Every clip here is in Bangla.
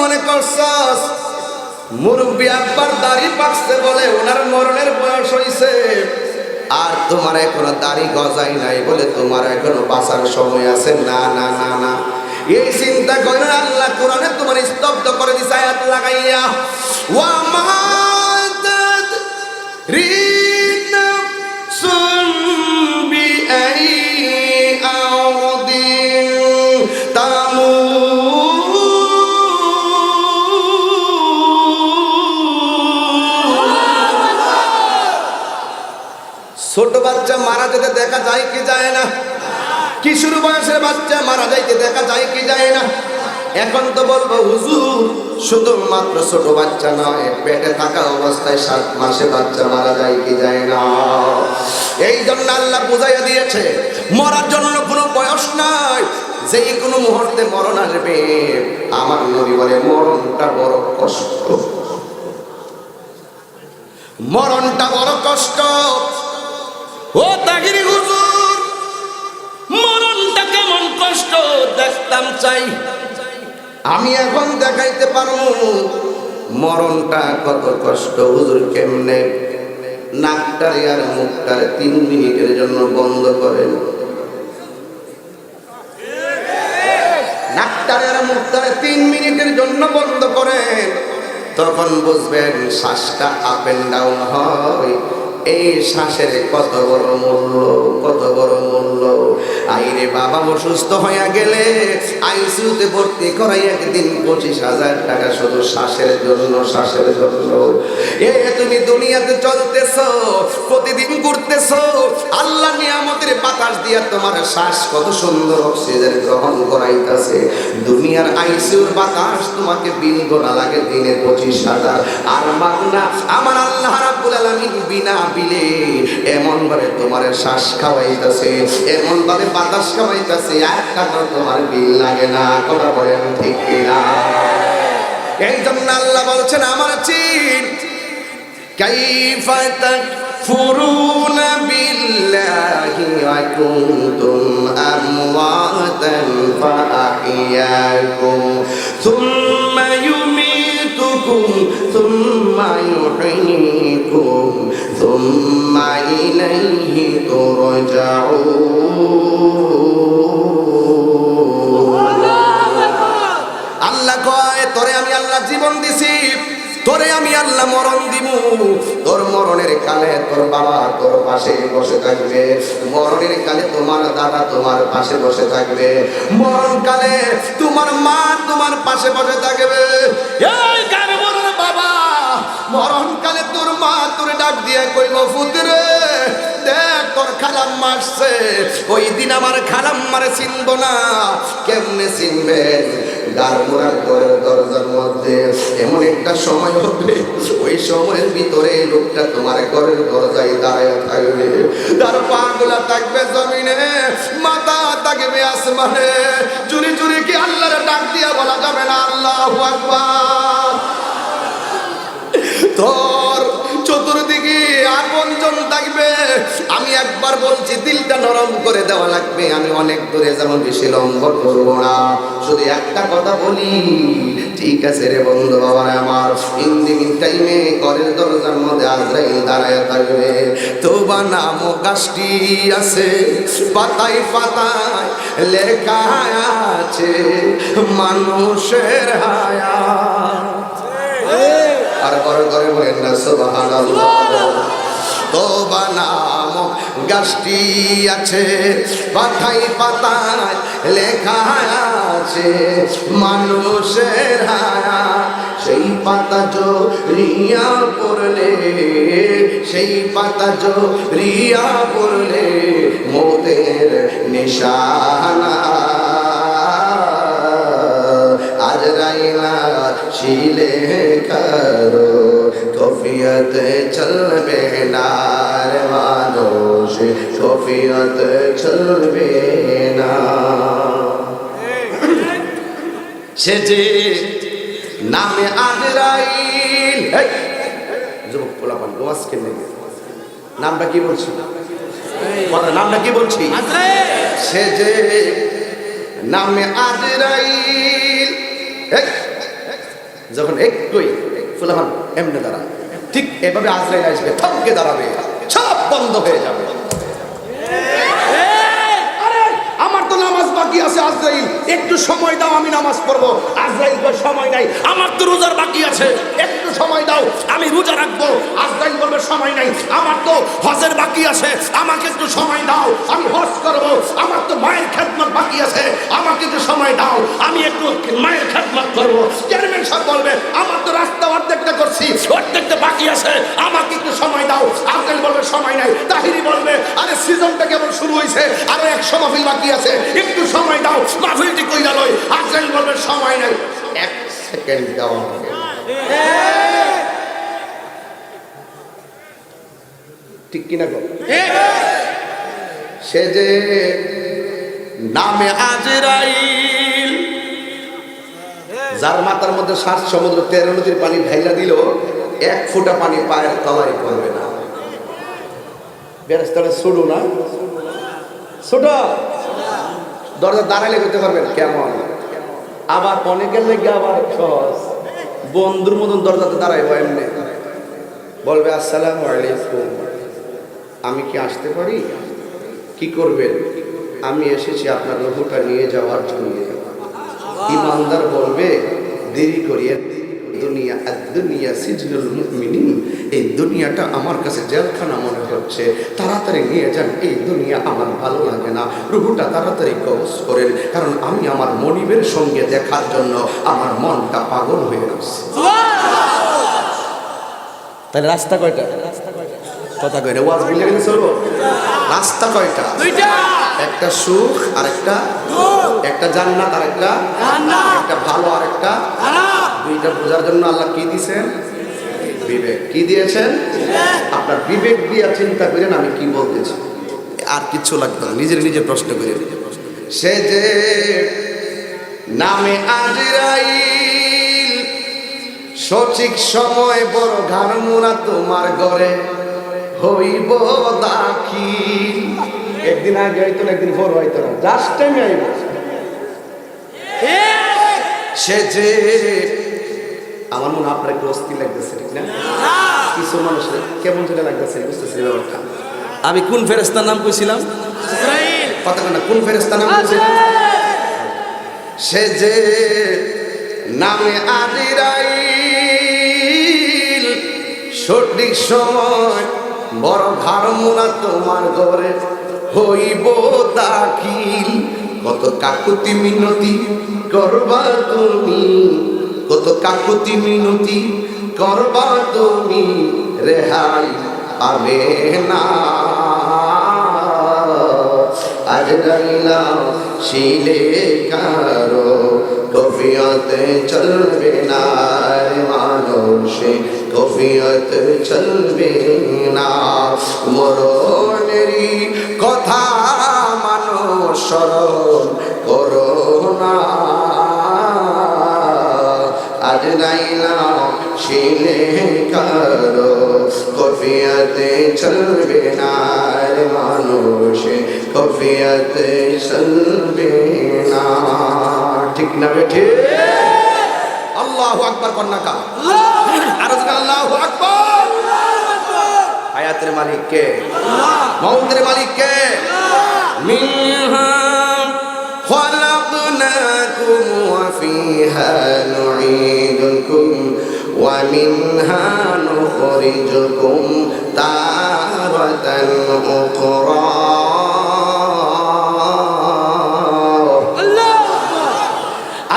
মনে করছস? মুরব্বী আব্বার দাড়ি পাকছে বলে ওনার মরণের বয়স হইছে। আর তোমার এখনও দাড়ি গজাই নাই বলে তোমার এখনও বাঁচার সময় আছে। না না না না। এই চিন্তা করে আল্লাহ কোরআনে তোমার স্তব্ধ করে দিছে আয়াত লাগাইয়া। ওয়া মাদাদ রিনা ছোট বাচ্চা মারা যেতে দেখা যায় কি যায় না? কিশোর বয়সের বাচ্চা মারা যাইতে দেখা যায় কি যায় না? এখন তো বলব, হুজুর, শুধুমাত্র ছোট বাচ্চা নয়, পেটে থাকা অবস্থায় সাত মাসে বাচ্চা মারা যায় কি যায় না? এই জন্য আল্লাহ বুঝাইয়া দিয়েছে, মরার জন্য কোনো বয়স নাই। যে কোনো মুহূর্তে মরণ আসবে। আমার নবী বলে, মরণটা বড় কষ্ট। মরণটা বড় কষ্ট। ও তাগিরি হুজুর, মরণটা কেমন কষ্ট দেখতাম চাই। আমি এখন দেখাইতে পারব মরণটা কত কষ্ট, হুজুর কেমনে? নাকটারে আর মুখটারে তিন মিনিটের জন্য বন্ধ করেন। নাকটারে আর তিন মিনিটের জন্য বন্ধ করেন। তখন বুঝবেন শ্বাসটা আপ এন্ড ডাউন হয়। এই শ্বাসের কত বড় মূল্য, কত বড় মূল্য। আইরে বাবা, অসুস্থ হইয়া গেলে আইসিউতে ভর্তি করাই একদিন পঁচিশ হাজার টাকা শুধু শ্বাসের জন্য শ্বাসের জন্য। এ, তুমি দুনিয়াতে চলতেছ, প্রতিদিন ঘুরতেছ, আল্লাহ নিয়ামতের বাতাস দিয়া তোমার শ্বাস কত সুন্দর অক্সিজেন গ্রহণ করাইতাছে। দুনিয়ার আইসিউর বাতাস তোমাকে বিল গোনা লাগে দিনে পঁচিশ হাজার। আর মাগনা, আমার আল্লাহ রাব্বুল আলামিন বিনা পিলে এমন ভাবে তোমার শ্বাস খাওয়াইতেছে, এমন ভাবে বাতাস খাওয়াইতেছে এক একটা তোমার বিল লাগে না, কথা বলেন ঠিক না এই জন্য আল্লাহ বলছেন, আমার চিন কাইফাতাক ফুরুন ثم يحييكم ثم إليه ترجعون আল্লাহ কয় তোরে আমি আল্লাহ জীবন দিছি তোরে আমি আল্লাহ মরণ দিব তোর মরণের কালে তোর বাবা তোর পাশে বসে থাকবে মরণের কালে তোমার দাদা তোমার পাশে বসে থাকবে মরণ কালে তোমার মা তোমার পাশে বসে থাকবে এই কারে মরণ বাবা মরণ কালে তোর মা তোর ডাক দিয়ে কইব ফুতরে, দেখ তোর খালাম মারছে ওই দিন আমার খালাম মারে চিনব না। কেমনে চিনবেন গারমোড়ার ঘরের দরজার মধ্যে এমন একটা সময় হবে, ওই সময়ের ভিতরে লোকটা তোমার ঘরের দরজায় দাঁড়ায় থাকবে। তার পা গুলা থাকবে জমিনে, মাথা থাকবে আসমানে। চুরি চুরি কি আল্লাহর ডাক দিয়া বলা যাবে না? আল্লাহ আকবার। তোর চতুর্দিকে আপনজন থাকবে। আমি একবার বলছি, দিলটা নরম করে দেওয়া লাগবে। আমি অনেক দূরে যেমন বেশি লম্বন করব না। শুধু একটা কথা বলি, ঠিক আছে রে বন্ধু বাবা আমার টাইমে ঘরের দরজার মধ্যে আজরাইল দাঁড়ায় থাকবে। তোবা নাম গাছটি আছে, পাতায় পাতায় লেখা আছে, মানুষের হায়া আর ঘরে করে বলেন না, সুবহানাল্লাহ। তোবা নাম গাছটি আছে, পাতায় পাতায় লেখা আছে, মানুষের হায়া। সেই পাতা রিয়া পড়লে, সেই পাতা রিয়া পড়লে মোদের নিশানা। শিলে করো কফিয়ত চলবে না রে মানুষ কফিয়ত চলবে না। সে যে নামে আজরাইল যুবক পোলাপান গোয়াস কেমনে নামটা কি বলছি? নামটা কি বলছি? সে যে নামে আজরাইল যখন একটুই ফুলাহান এমনে দাঁড়ায় ঠিক এভাবে আজরাইল আসবে থমকে দাঁড়াবে সব বন্ধ হয়ে যাবে। আরে, আমার তো নামাজ বাকি আছে আজরাইল একটু সময় দাও আমি নামাজ পড়ব। আজরাইল সময় নাই আমার তো রোজার বাকি আছে সময় দাও। আমি রোজা রাখব। আজরাইল বলবে, সময় নাই। আমার তো হজের বাকি আছে। আমাকে একটু সময় দাও। আমি হজ করব। আমার তো মায়ের খেদমত বাকি আছে। আমাকে একটু সময় দাও। আমি একটু মায়ের খেদমত করব। চেয়ারম্যান সাহেব বলবে, আমার তো রাস্তা অর্ধেকটা করছি। অর্ধেকটা বাকি আছে। আমাকে একটু সময় দাও। আজরাইল বলবে, সময় নাই। তাহিরি বলবে, আরে, সিজনটা কেবল শুরু হয়েছে আরও একশো মাহফিল বাকি আছে। একটু সময় দাও। মাহফিলটি কইরা লই। আজরাইল বলবে, সময় নাই। এক সেকেন্ড দেওয়া ঠিক কিনা গো? সে যে নামে আজরাইল, যার মাথার মধ্যে সাত সমুদ্র তেরো নদীর পানি ঢাইলা দিল, এক ফুটা পানি পায়ের তলায় পড়বে না। বেরেস্তাটা ছোট না? ছোট? দরজা দাঁড়াইলে করতে পারবেন? কেমন? আবার অনেকের লেগে আবার সহজ। বন্ধুর মতন দরজাতে দাঁড়াইব এমনি। বলবে, আসসালাম আলাইকুম। আমি কি আসতে পারি? কি করবেন? আমি এসেছি আপনার রহুটা নিয়ে যাওয়ার জন্য। ইমানদার বলবে, দেরি করিয়ে দুনিয়া দুনিয়া সিজনুল মুমিনিন। এই দুনিয়াটা আমার কাছে জেলখানা মনে হচ্ছে। তাড়াতাড়ি নিয়ে যান এই দুনিয়া আমার ভালো লাগে না। রুহুটা তাড়াতাড়ি কবজ করেন কারণ আমি আমার মনিবের সঙ্গে দেখার জন্য আমার মনটা পাগল হয়ে গেছে। তাহলে রাস্তা কয়টা? কথা কয়টা ওয়াজ বুঝলে গেলে চলবো? রাস্তা কয়টা? দুইটা। একটা সুখ আর একটা একটা জান্নাত আর একটা একটা ভালো আর একটা দুইটা বোঝার জন্য আল্লাহ কি দিয়েছেন? বিবেক। কি দিয়েছেন? আপনার বিবেক দিয়া চিন্তা করেন, আমি কি বলতেছি। আর কিচ্ছু লাগবে না, নিজের নিজে প্রশ্ন করে সে যে নামে সঠিক সময় বড় ঘাড়মুনা তোমার ঘরে হইব দাখিল। একদিন আগে হইতো একদিন পর হইতো না জাস্ট টাইমে আইব। সে যে আমার মনে হয় আপনার একটু অস্থির লাগতেছে ঠিক না? কিছু মানুষের কেমন যেটা লাগতেছে বুঝতেছি ব্যাপারটা? আমি কোন ফেরেস্তার নাম কইছিলাম? কথা না কোন ফেরেস্তার নাম কইছিলাম? সে যে নামে আদিরাইল সঠিক সময় বড় ঘাড়মুনা তোমার ঘরে হইব দাখিল। কত কাকুতি মিনতি করবা তুমি কত কাকুতি মিনতি করবা তুমি রেহাই পাবে না। আজ গাইলাম শিলে কারও, কফিয়তে চলবে না মানুষে, কফিয়তে চলবে না। মরণেরই কথা মানুষ করো না। কফিয়াতে চলবে না মানুষে কফিয়াতে চলবে না। ঠিক না বেঠে আল্লাহ আকবর কন্যাকা। আল্লাহ আকবর। হায়াতের মালিক কে? মৌতের মালিক কে? خلقناكم وفيها نعيدكم ومنها نخرجكم تارة أخرى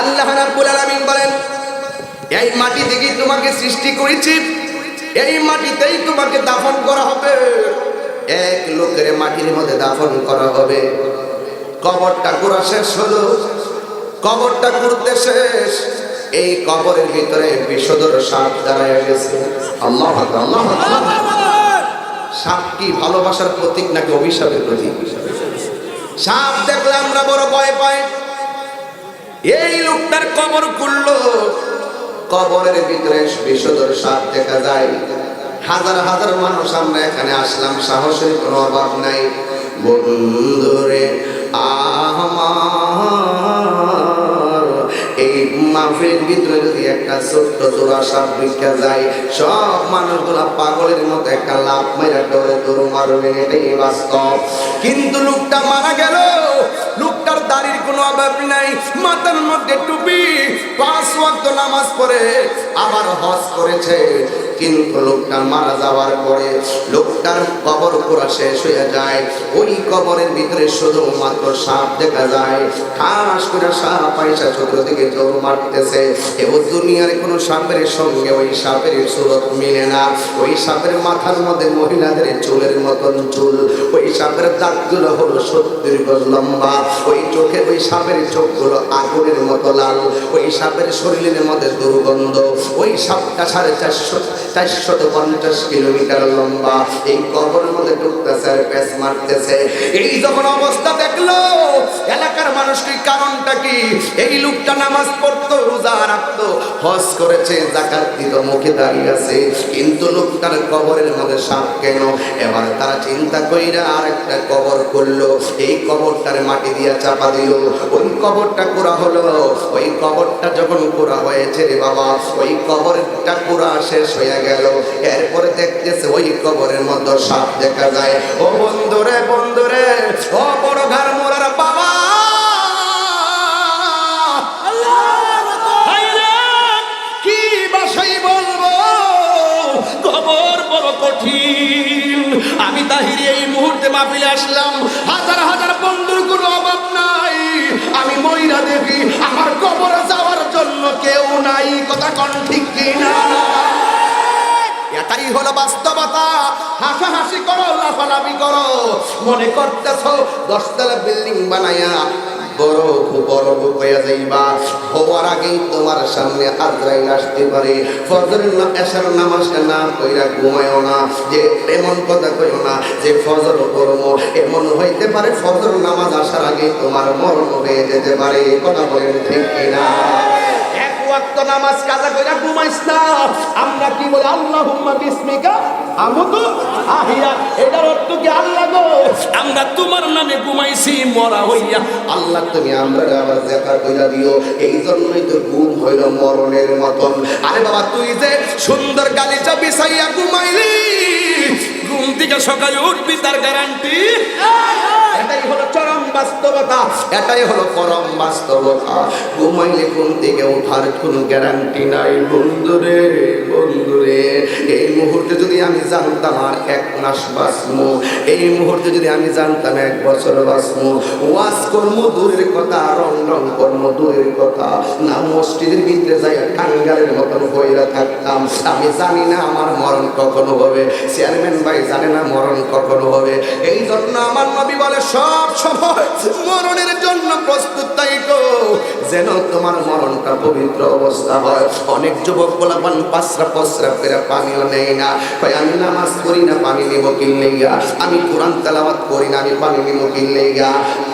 আল্লাহ রাব্বুল আলামিন বলেন এই মাটি থেকে তোমাকে সৃষ্টি করেছি এই মাটিতেই তোমাকে দাফন করা হবে এক লোকের মাটির মধ্যে দাফন করা হবে কবরটা করা শেষ হলো কবরটা করতে শেষ। এই কবরের ভিতরে বিষদর সাপ দাঁড়ায় গেছে আল্লাহ আল্লাহ। সাপ ভালোবাসার প্রতীক নাকি অভিশাপের প্রতীক? সাপ দেখলে আমরা বড় ভয় পাই। এই লোকটার কবর খুললো। কবরের ভিতরে বিষদর সাপ দেখা যায়। হাজার হাজার মানুষ আমরা এখানে আসলাম। সাহসের কোনো অভাব নাই। বন্ধুরে আমার মাহফিলের ভিতরে যদি একটা ছোট্ট জোড়া সাপ ঢুকে যায়, সব মানুষগুলা পাগলের মতো একটা লাভ মেরে ডরে দৌড় মারবে, এটাই বাস্তব। কিন্তু লোকটা মারা গেল। লোকটার দাড়ির কোনো অভাব নাই, মাথার মধ্যে টুপি, পাঁচ ওয়াক্ত নামাজ পড়ে আবার হজ করেছে। কিন্তু লোকটা মারা যাওয়ার পরে লোকটার কবর করা শেষ হয়ে যায়। ওই কবরের ভিতরে শুধু মাত্র সাপ দেখা যায়। ঠাস করে সাপ পয়সা চতুর্দিকে জোর মারতেছে। এবং দুনিয়ার কোনো সাপের সঙ্গে ওই সাপের সুরত মিলে না। ওই সাপের মাথার মধ্যে মহিলাদের চুলের মতন চুল। ওই সাপের দাঁতগুলো হলো সত্তর গজ লম্বা। ওই চোখে ওই সাপের চোখগুলো আগুনের মতো লাল। ওই সাপের শরীরের মধ্যে দুর্গন্ধ। ওই সাপটা সাড়ে চারশো পঞ্চাশ কিলোমিটার লম্বা। এই মধ্যে ঢুকতেছে আর মারতেছে। এই যখন অবস্থা দেখল, এলাকার কারণটা কি? এই লোকটা নামাজ পড়তো, রোজা হজ করেছে, জাকাত দিত, মুখে দাঁড়িয়ে আছে। কিন্তু লোকটার কবরের মধ্যে সাপ কেন? এবার তারা চিন্তা কইরা আর একটা কবর করল এই কবরটার মাটি দিয়া চাপা দিল। ওই কবরটা করা হলো। ওই কবরটা যখন করা হয়েছে রে বাবা, ওই কবরটা পুরা শেষ হয়ে গেল। এরপরে দেখতেছে ওই কবরের মধ্যে সাপ দেখা যায়। ও বন্ধুরে বন্ধুরে, ও বড় ঘর বাবা! কঠিন। আমি তাহিরি এই মুহূর্তে মাহফিলে আসলাম। হাজার হাজার বন্ধুর কোনো অভাব নাই। আমি ময়রা দেখি আমার কবরে যাওয়ার জন্য কেউ নাই। কথা কন ঠিক কিনা? এটাই হলো বাস্তবতা। হাসাহাসি করো, লাফালাফি করো। মনে করতেছ, দশতলা বিল্ডিং বানায়া বড় বড় হয়ে যাইবা। হওয়ার আগেই তোমার সামনে আসতে পারে। ফজরের এসার নামাজটা না কইরা ঘুমায়ও না। যে এমন কথা কইও না যে ফজর করব এমন হইতে পারে ফজর নামাজ আসার আগে তোমার মরণ হয়ে যেতে পারে। কথা বলেন ঠিক কিনা? ওয়াক্ত নামাজ কাজা কইরা ঘুমাইস আমরা কি বলি, আল্লাহুম্মা বিসমিকা, আমুতু আহিয়া। এটার অর্থ কি, আল্লাহ গো, আমরা তোমার নামে ঘুমাইছি, মরা হইয়া। আল্লাহ, তুমি আমরা আবার দেখা কইরা দিও? এই জন্যই তো ঘুম হইল মরণের মতন। আরে বাবা, তুই যে সুন্দর গালিচা বিছাইয়া ঘুমাইলি, ঘুম থেকে সকালে উঠবি তার গ্যারান্টি এটাই হলো চরম বাস্তবতা, এটাই হলো পরম বাস্তবতা। ঘুমাইলে ঘুম থেকে ওঠার কোনো গ্যারান্টি নাই। বন্ধুরে বন্ধুরে, এই মুহূর্তে যদি আমি জানতাম আর এক মাস বাঁচবো, এই মুহূর্তে যদি আমি জানতাম এক বছর বাঁচবো, ওয়াজ কর্ম দূরের কথা, রং রং কর্ম দূরের কথা, না মসজিদের ভিতরে যাই টাঙ্গালের মতন হইয়া থাকতাম। আমি জানি না আমার মরণ কখনো হবে, চেয়ারম্যান ভাই জানে না মরণ কখনো হবে। এই জন্য আমার নবী বলে সব সময় মরণের জন্য প্রস্তুত থাইকো যেন তোমার মরণটা পবিত্র অবস্থা হয়। অনেক যুবক গোলাপান পাঁচরা পশরা ফেরা পানিও নেই না। ভাই আমি নামাজ করি না, পানি নিব কিনলে আমি কোরআন তালাবাদ করি না, আমি পানি নিব কিনলে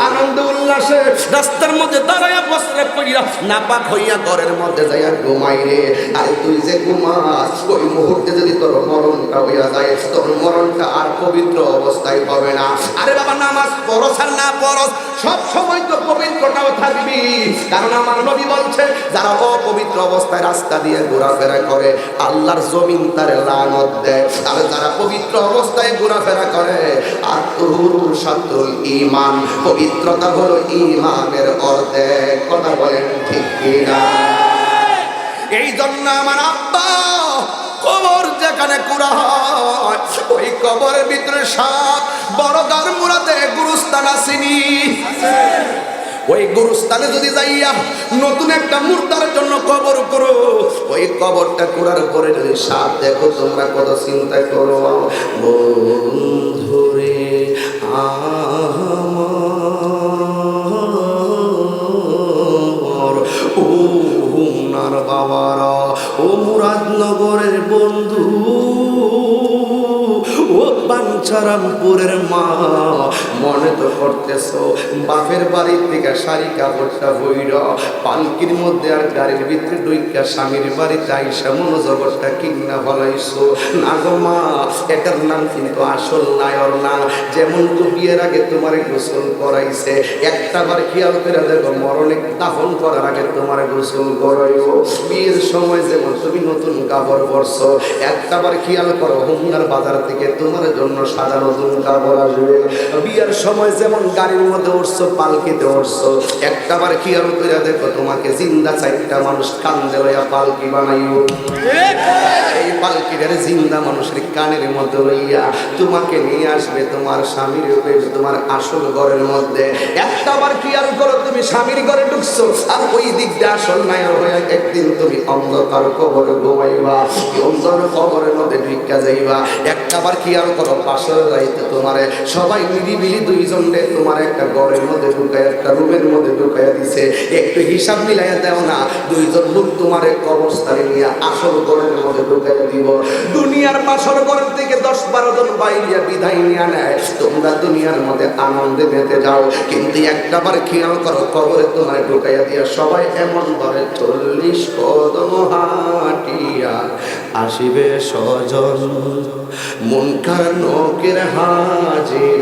আনন্দ উল্লাসে রাস্তার মধ্যে দাঁড়াইয়া বসরে করিয়া নাপাক হইয়া ঘরের মধ্যে যাইয়া ঘুমাই রে। আরে তুই যে ঘুমাস, ওই মুহূর্তে যদি তোর মরণটা হইয়া যায়, তোর মরণটা আর পবিত্র অবস্থায় হবে না। আরে বাবা, নামাজ পড়স আর না। পড়স সব সময় তো পবিত্রটাও থাকবি। কারণ আমার নবী বলছে যারা অপবিত্র অবস্থায় রাস্তা দিয়ে ঘোরাফেরা করে, আল্লাহর জমিন তার লানত দেয়। আর যারা পবিত্র অবস্থায় ঘোরাফেরা করে, আর সাতুল ইমান পবিত্রতা হলো ইমানের অর্ধেক। কথা বলেন ঠিক কিনা? এই জন্য আমার আব্বা কবর যেখানে কুড়া হয়, ওই কবরের ভিতরে সাপ বড় গার মুরাতে গুরুস্থান আসেনি। ওই গুরুস্থানে যদি যাইয়া নতুন একটা মুর্দার জন্য কবর করো, ওই কবরটা করার পরে যদি সাপ দেখো, তোমরা কত চিন্তা করো। বন্ধুরে, আমার হুনার বাবারা ও মুরাদনগরের বন্ধু। ও বাঞ্ছারামপুরের মা। মনে তো করতেছো, বাপের বাড়ির থেকে শাড়ি কাপড়টা বইর। পালকির মধ্যে আর গাড়ির ভিতরে দুইটা স্বামীর বাড়িতে আইসা মনোজগৎটা কিনা ফলাইছো। না গো মা, এটার নাম কিন্তু আসল নায়র না। যেমন তো বিয়ের আগে তোমার গোসল করাইছে, একটা বার খেয়াল করে দেখো, মরণে দাফন করার আগে তোমার গোসল করাইব। বিয়ের সময় যেমন তুমি নতুন কাপড় পরছো, একটা বার খেয়াল করো হুঙ্গার বাজার থেকে তোমার জন্য সাদা নতুন কাপড় আসবে। বিয়ের সময় যেমন গাড়ির মধ্যে উঠছো, পালকিতে উঠছো, একটা বার খেয়াল করে দেখো, তোমাকে জিন্দা চারটা মানুষ কান্দে লইয়া পালকি বানাইব। এই পালকিটারে জিন্দা মানুষের কানের মধ্যে লইয়া তোমাকে নিয়ে আসবে তোমার স্বামীর তোমার আসল ঘরের মধ্যে। একটা বার খেয়াল করো, তুমি স্বামীর ঘরে ঢুকছো, আর ওই দিকটা আসল নায়র হয়ে একদিন তুমি অন্ধকার কবরে ঘুমাইবা। অন্ধকার কবরের মধ্যে ভিক্ষা যাইবা। একটা বার খেয়াল করো পাশের রাইতে তোমারে, সবাই একটা ঘরের দুনিয়ার মধ্যে আনন্দে মেতে যাও, কিন্তু একটা বার খেয়াল করো, কবরে তোমার ঢুকাইয়া দিয়া সবাই এমন ভাবে চল্লিশ কদম হাটিয়া আসিবে স্বজন। মন কার নকের হাজির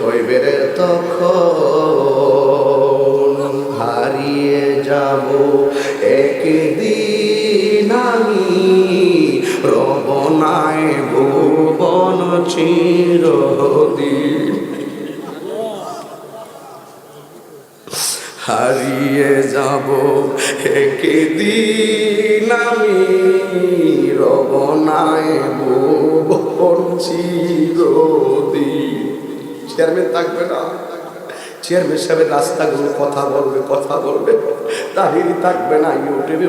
হইবে রে তখন। হারিয়ে যাব একদিন আমি, রবনায় ভুবন চিরদিন। হারিয়ে যাব একদিন আমি রবনায় চেয়ারম্যান থাকবে না। চেয়ারম্যান কথা বলবে কথা বলবে। থাকবে না, ইউটিউবে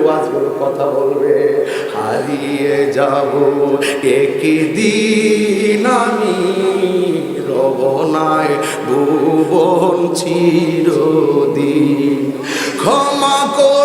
কথা বলবে। হারিয়ে যাব একই দিন আমি রবনায় ভুবন চিরদিন। ক্ষমা করে